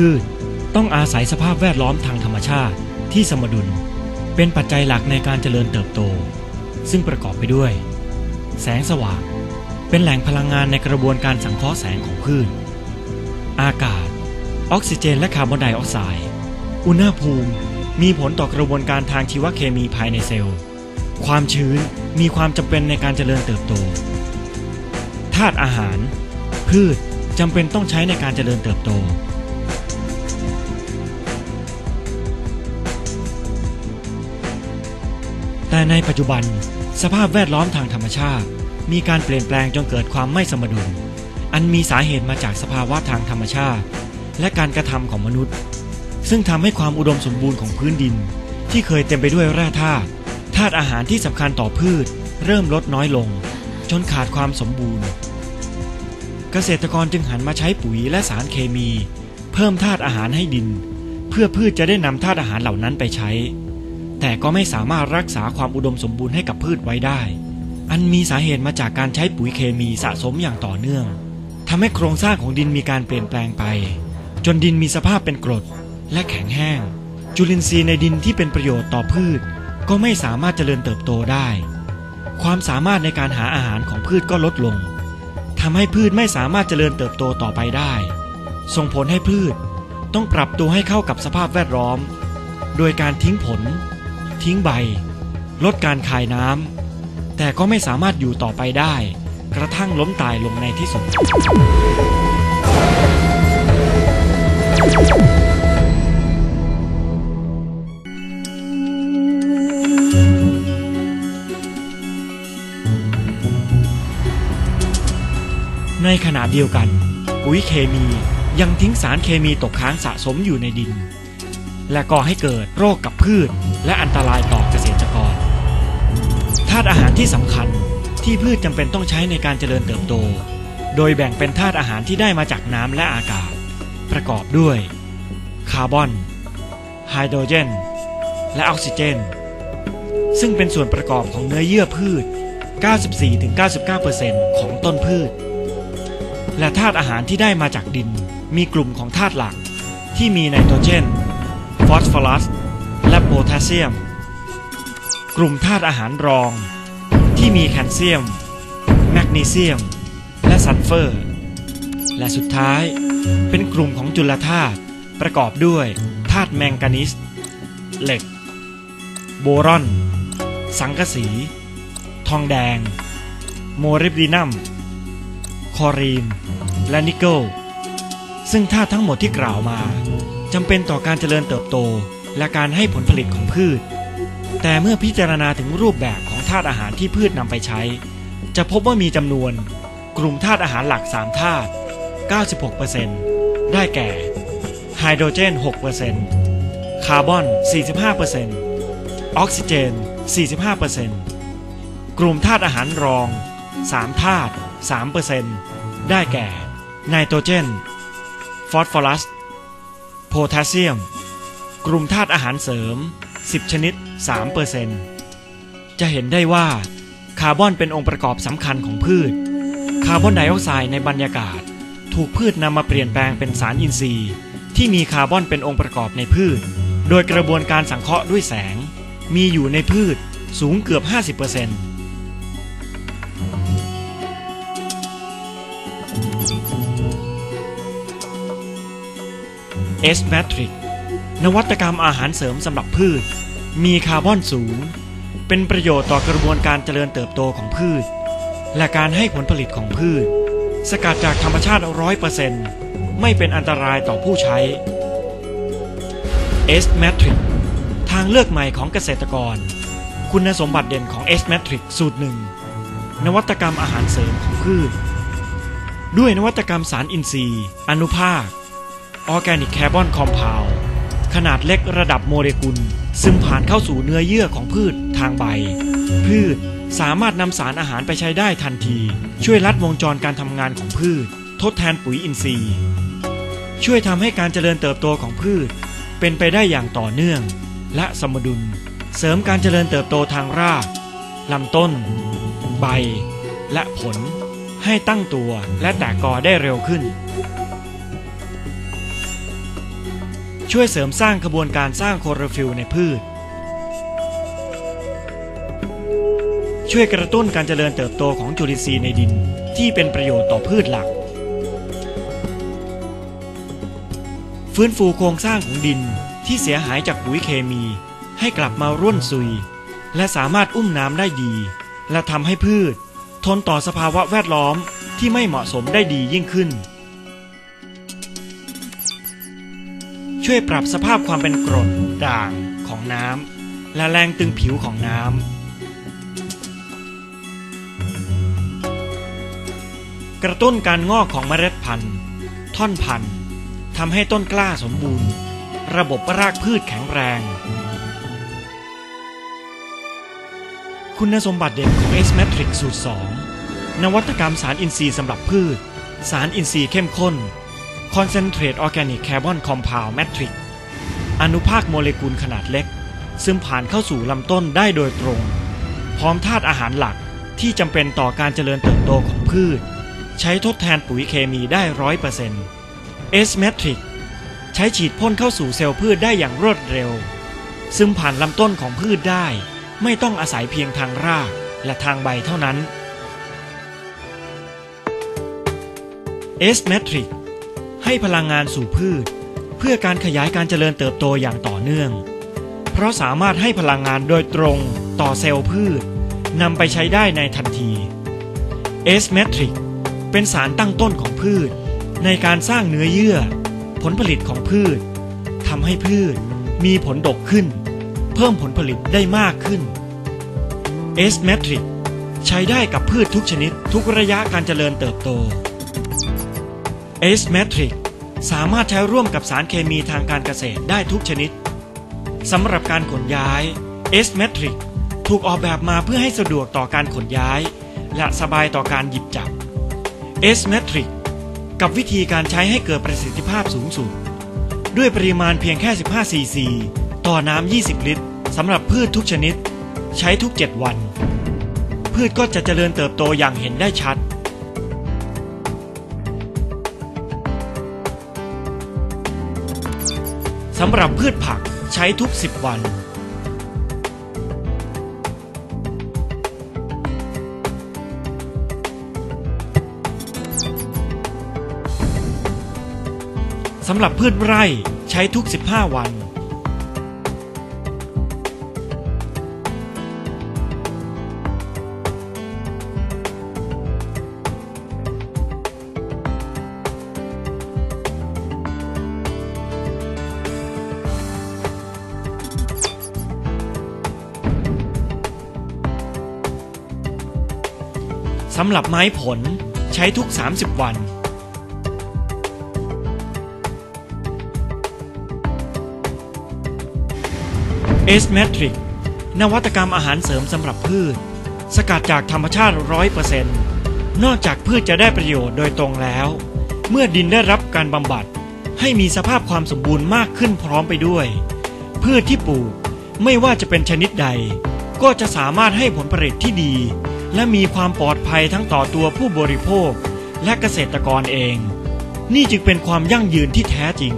พืช ต้องอาศัยสภาพแวดล้อมทางธรรมชาติที่สมดุล เป็นปัจจัยหลักในการเจริญเติบโต ซึ่งประกอบไปด้วย แสงสว่าง เป็นแหล่งพลังงานในกระบวนการสังเคราะห์แสงของพืช อากาศ ออกซิเจน และคาร์บอนไดออกไซด์อุณหภูมิมีผลต่อกระบวนการทางชีวเคมีภายในเซลล์ ความชื้นมีความจำเป็นในการเจริญเติบโต ธาตุอาหาร พืชจำเป็นต้องใช้ในการเจริญเติบโต แต่ในปัจจุบันสภาพแวดล้อมทางธรรมชาติ มีการเปลี่ยนแปลงจนเกิดความไม่สมดุล อันมีสาเหตุมาจากสภาวะทางธรรมชาติ และการกระทำของมนุษย์ ซึ่งทำให้ความอุดมสมบูรณ์ของพื้นดิน ที่เคยเต็มไปด้วยแร่ธาตุธาตุอาหารที่สำคัญต่อพืช เริ่มลดน้อยลง จนขาดความสมบูรณ์ เกษตรกรจึงหันมาใช้ปุ๋ยและสารเคมี เพิ่มธาตุอาหารให้ดิน เพื่อพืชจะได้นำธาตุอาหารเหล่านั้นไปใช้ แต่ก็ไม่สามารถรักษาความอุดมสมบูรณ์ให้กับพืชไว้ได้ อันมีสาเหตุมาจากการใช้ปุ๋ยเคมีสะสมอย่างต่อเนื่องทำให้โครงสร้างของดินมีการเปลี่ยนแปลงไป จนดินมีสภาพเป็นกรดและแข็งแห้ง จุลินทรีย์ในดินที่เป็นประโยชน์ต่อพืช ก็ไม่สามารถเจริญเติบโตได้ ความสามารถในการหาอาหารของพืชก็ลดลงทำให้พืชไม่สามารถเจริญเติบโตต่อไปได้ ส่งผลให้พืชต้องปรับตัวให้เข้ากับสภาพแวดล้อม โดยการทิ้งผล ทิ้งใบ ลดการคายน้ำแต่ก็ไม่สามารถอยู่ต่อไปได้ กระทั่งล้มตายลงในที่สุดในขณะเดียวกัน ปุ๋ยเคมียังทิ้งสารเคมีตกค้างสะสมอยู่ในดิน และก่อให้เกิดโรคกับพืช และอันตรายต่อเกษตรกรธาตุอาหารที่สำคัญที่พืชจำเป็นต้องใช้ในการเจริญเติบโต โดยแบ่งเป็นธาตุอาหารที่ได้มาจากน้ำและอากาศ ประกอบด้วย คาร์บอน ไฮโดรเจน และออกซิเจน ซึ่งเป็นส่วนประกอบของเนื้อเยื่อพืช 94-99%ของต้นพืช และธาตุอาหารที่ได้มาจากดิน มีกลุ่มของธาตุหลัก ที่มีไนโตรเจน ฟอสฟอรัส และโพแทสเซียม กลุ่มธาตุอาหารรอง ที่มีแคลเซียม แมกนีเซียม และซัลเฟอร์ และสุดท้ายเป็นกลุ่มของจุลธาตุประกอบด้วยธาตุแมงกานีสเหล็ก โบรอน สังกะสี ทองแดง โมริบดีนัม คอรีน และนิกเกิลซึ่งธาตุทั้งหมดที่กล่าวมา จำเป็นต่อการเจริญเติบโต และการให้ผลผลิตของพืช แต่เมื่อพิจารณาถึงรูปแบบของธาตุอาหารที่พืชนำไปใช้ จะพบว่ามีจำนวน กลุ่มธาตุอาหารหลัก 3 ธาตุ 96%ได้แก่ ไฮโดรเจน 6%คาร์บอน 45%ออกซิเจน 45%กลุ่มธาตุอาหารรอง 3 ธาตุ 3%ได้แก่ ไนโตรเจน ฟอสฟอรัส โพแทสเซียม กลุ่มธาตุอาหารเสริม 10 ชนิด 3%จะเห็นได้ว่าคาร์บอนเป็นองค์ประกอบสำคัญของพืช คาร์บอนไดออกไซด์ในบรรยากาศ ถูกพืชนำมาเปลี่ยนแปลงเป็นสารอินทรีย์ ที่มีคาร์บอนเป็นองค์ประกอบในพืช โดยกระบวนการสังเคราะห์ด้วยแสง มีอยู่ในพืชสูงเกือบ 50% S Matrix นวัตกรรมอาหารเสริมสำหรับพืช มีคาร์บอนสูง เป็นประโยชน์ต่อกระบวนการเจริญเติบโตของพืช และการให้ผลผลิตของพืช สกัดจากธรรมชาติร้อยเปอร์เซ็นต์ไม่เป็นอันตรายต่อผู้ใช้ S Matrix ทางเลือกใหม่ของเกษตรกร คุณสมบัติเด่นของ S Matrix สูตรหนึ่งนวัตกรรมอาหารเสริมของพืช ด้วยนวัตกรรมสารอินทรีย์ อนุภาค ออร์แกนิกแคร์บอนคอมเพลขนาดเล็กระดับโมเลกุล ซึมผ่านเข้าสู่เนื้อเยื่อของพืชทางใบ พืชสามารถนำสารอาหารไปใช้ได้ทันที ช่วยลัดวงจรการทำงานของพืช ทดแทนปุ๋ยอินทรีย์ ช่วยทำให้การเจริญเติบโตของพืช เป็นไปได้อย่างต่อเนื่อง และสมดุล เสริมการเจริญเติบโตทางรากลำต้น ใบ และผล ให้ตั้งตัวและแตกกอได้เร็วขึ้น ช่วยเสริมสร้างกระบวนการสร้างโคโรฟิลในพืช ช่วยกระตุ้นการเจริญเติบโตของจุลินทรีย์ในดินที่เป็นประโยชน์ต่อพืชหลัก ฟื้นฟูโครงสร้างของดินที่เสียหายจากปุ๋ยเคมีให้กลับมาร่วนซุย และสามารถอุ้มน้ำได้ดี และทำให้พืช ทนต่อสภาวะแวดล้อมที่ไม่เหมาะสมได้ดียิ่งขึ้น ช่วยปรับสภาพความเป็นกรดด่างของน้ำและแรงตึงผิวของน้ำกระตุ้นการงอกของเมล็ดพันธุ์ท่อนพันธุ์ทำให้ต้นกล้าสมบูรณ์ ระบบรากพืชแข็งแรง คุณสมบัติเด่นของ S Matrix สูตร 2 นวัตกรรมสารอินทรีย์สำหรับพืช สารอินทรีย์เข้มข้น Concentrate Organic Carbon Compound Matrix อนุภาคโมเลกุลขนาดเล็ก ซึ่งผ่านเข้าสู่ลำต้นได้โดยตรง พร้อมธาตุอาหารหลักที่จำเป็นต่อการเจริญเติบโตของพืช ใช้ทดแทนปุ๋ยเคมีได้ร้อยเปอร์เซ็นต์ S Matrix ใช้ฉีดพ่นเข้าสู่เซลล์พืชได้อย่างรวดเร็ว ซึ่งผ่านลำต้นของพืชได้ ไม่ต้องอาศัยเพียงทางรากและทางใบเท่านั้น S Matrix ให้พลังงานสู่พืช เพื่อการขยายการเจริญเติบโตอย่างต่อเนื่อง เพราะสามารถให้พลังงานโดยตรงต่อเซลล์พืชนำไปใช้ได้ในทันที S Matrix เป็นสารตั้งต้นของพืช ในการสร้างเนื้อเยื่อ ผลผลิตของพืชทำให้พืชมีผลดกขึ้น เพิ่มผลผลิตได้มากขึ้น S Matrix ใช้ได้กับพืชทุกชนิดทุกระยะการเจริญเติบโต S Matrix สามารถใช้ร่วมกับสารเคมีทางการเกษตรได้ทุกชนิดสำหรับการขนย้าย S Matrix ถูกออกแบบมาเพื่อให้สะดวกต่อการขนย้าย และสบายต่อการหยิบจับ S Matrix กับวิธีการใช้ให้เกิดประสิทธิภาพสูงสุด ด้วยปริมาณเพียงแค่ 15 cc ต่อน้ำ 20 ลิตรสำหรับพืชทุกชนิด ใช้ทุก 7 วัน พืชก็จะเจริญเติบโตอย่างเห็นได้ชัด สำหรับพืชผักใช้ทุก 10 วัน สำหรับพืชไร่ใช้ทุก 15 วันำหรับไม้ผลใช้ทุก 30 วัน S Matrix นวัตกรรมอาหารเสริมสำหรับพืช สกัดจากธรรมชาติ 100%นอกจากพืชจะได้ประโยชน์โดยตรงแล้ว เมื่อดินได้รับการบำบัดให้มีสภาพความสมบูรณ์มากขึ้นพร้อมไปด้วย พืชที่ปลูกไม่ว่าจะเป็นชนิดใด ก็จะสามารถให้ผลผลิตที่ดี และมีความปลอดภัยทั้งต่อตัวผู้บริโภคและเกษตรกรเอง นี่จึงเป็นความยั่งยืนที่แท้จริง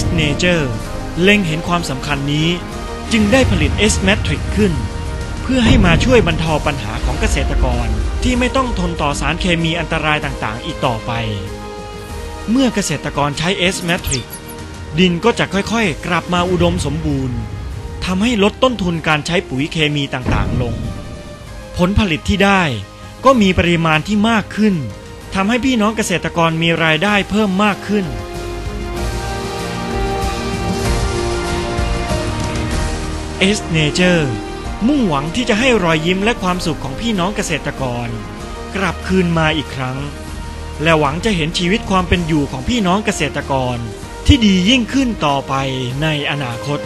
S Nature เล็งเห็นความสำคัญนี้ จึงได้ผลิต S Matrix ขึ้น เพื่อให้มาช่วยบรรเทาปัญหาของเกษตรกรที่ไม่ต้องทนต่อสารเคมีอันตรายต่างๆ อีกต่อไป เมื่อเกษตรกรใช้ S Matrix ดินก็จะค่อยๆ กลับมาอุดมสมบูรณ์ ทำให้ลดต้นทุนการใช้ปุ๋ยเคมีต่างๆ ลง ผลผลิตที่ได้ก็มีปริมาณที่มากขึ้นทำให้พี่น้องเกษตรกรมีรายได้เพิ่มมากขึ้น S Nature มุ่งหวังที่จะให้รอยยิ้มและความสุขของพี่น้องเกษตรกร กลับคืนมาอีกครั้ง และหวังจะเห็นชีวิตความเป็นอยู่ของพี่น้องเกษตรกร ที่ดียิ่งขึ้นต่อไปในอนาคต